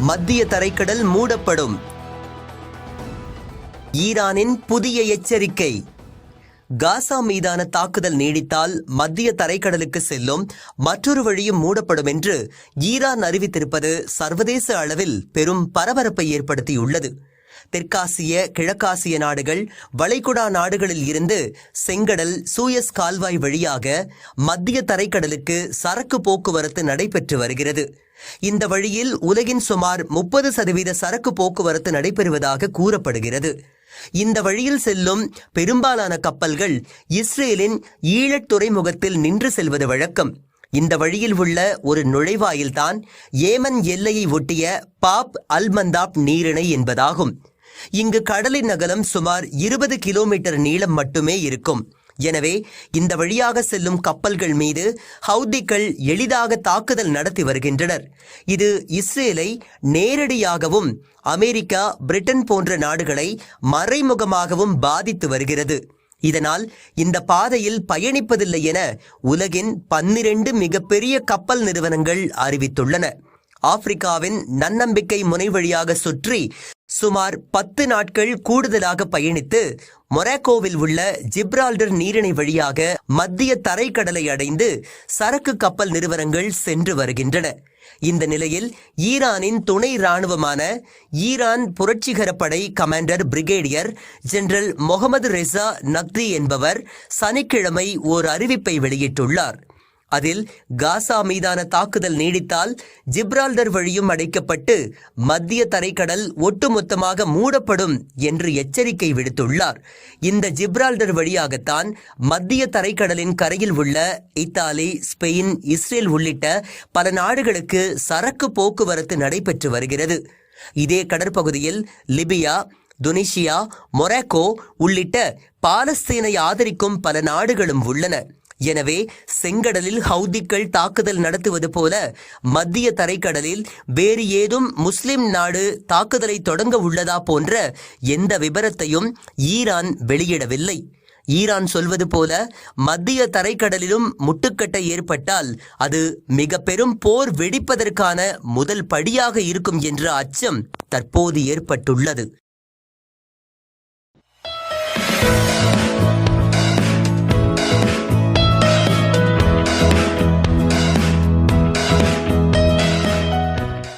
மத்திய தரைக்கடல் மூடப்படும். ஈரானின் புதிய எச்சரிக்கை. காசா மீதான தாக்குதல் நீடித்தால் மத்திய தரைக்கடலுக்கு செல்லும் மற்றொரு வழியும் மூடப்படும் என்று ஈரான் அறிவித்திருப்பது சர்வதேச அளவில் பெரும் பரபரப்பை ஏற்படுத்தியுள்ளது. தெற்காசிய கிழக்காசிய நாடுகள் வளைகுடா நாடுகளில் இருந்து செங்கடல் சூயஸ் கால்வாய் வழியாக மத்திய தரைக்கடலுக்கு சரக்கு போக்குவரத்து நடைபெற்று வருகிறது. இந்த வழியில் உலகின் சுமார் முப்பது சதவீத சரக்கு போக்குவரத்து நடைபெறுவதாக கூறப்படுகிறது. இந்த வழியில் செல்லும் பெரும்பாலான கப்பல்கள் இஸ்ரேலின் ஈழத் துறைமுகத்தில் நின்று செல்வது வழக்கம். இந்த வழியில் உள்ள ஒரு நுழைவாயில்தான் ஏமன் எல்லையை ஒட்டிய பாப் அல்மந்தாப் நீரிணை என்பதாகும். இங்கு கடலின் அகலம் சுமார் இருபது கிலோமீட்டர் நீளம் மட்டுமே இருக்கும். எனவே இந்த வழியாக செல்லும் கப்பல்கள் மீது ஹவுதிகள் எளிதாக தாக்குதல் நடத்தி வருகின்றனர். இது இஸ்ரேலை நேரடியாகவும் அமெரிக்கா பிரிட்டன் போன்ற நாடுகளை மறைமுகமாகவும் பாதித்து வருகிறது. இதனால் இந்த பாதையில் பயணிப்பதில்லை என உலகின் பன்னிரண்டு மிகப்பெரிய கப்பல் நிறுவனங்கள் அறிவித்துள்ளன. ஆப்பிரிக்காவின் நன்னம்பிக்கை முனை வழியாக சுற்றி சுமார் பத்து நாட்கள் கூடுதலாக பயணித்து மொராக்கோவில் உள்ள ஜிப்ரால்டர் நீரிணை வழியாக மத்திய தரைக்கடலை அடைந்து சரக்கு கப்பல் நிறுவனங்கள் சென்று வருகின்றன. இந்த நிலையில் ஈரானின் துணை ராணுவமான ஈரான் புரட்சிகர படை commander brigadier general Mohammad Reza Naqdi என்பவர் சனிக்கிழமை ஓர் அறிவிப்பை வெளியிட்டுள்ளார். அதில் காசா மீதான தாக்குதல் நீடித்தால் ஜிப்ரால்டர் வழியும் அடைக்கப்பட்டு மத்திய தரைக்கடல் ஒட்டுமொத்தமாக மூடப்படும் என்று எச்சரிக்கை விடுத்துள்ளார். இந்த ஜிப்ரால்டர் வழியாகத்தான் மத்திய தரைக்கடலின் கரையில் உள்ள இத்தாலி ஸ்பெயின் இஸ்ரேல் உள்ளிட்ட பல நாடுகளுக்கு சரக்கு போக்குவரத்து நடைபெற்று வருகிறது. இதே கடற்பகுதியில் லிபியா துனிஷியா மொராக்கோ உள்ளிட்ட பாலஸ்தீனை ஆதரிக்கும் பல நாடுகளும் உள்ளன. எனவே செங்கடலில் ஹவுதிக்கள் தாக்குதல் நடத்துவது போல மத்திய தரைக்கடலில் வேறு ஏதும் முஸ்லிம் நாடு தாக்குதலை தொடங்க உள்ளதா போன்ற எந்த விபரத்தையும் ஈரான் வெளியிடவில்லை. ஈரான் சொல்வது போல மத்திய தரைக்கடலிலும் முட்டுக்கட்டை ஏற்பட்டால் அது மிக பெரும் போர் வெடிப்பதற்கான முதல் படியாக இருக்கும் என்ற அச்சம் தற்போது ஏற்பட்டுள்ளது.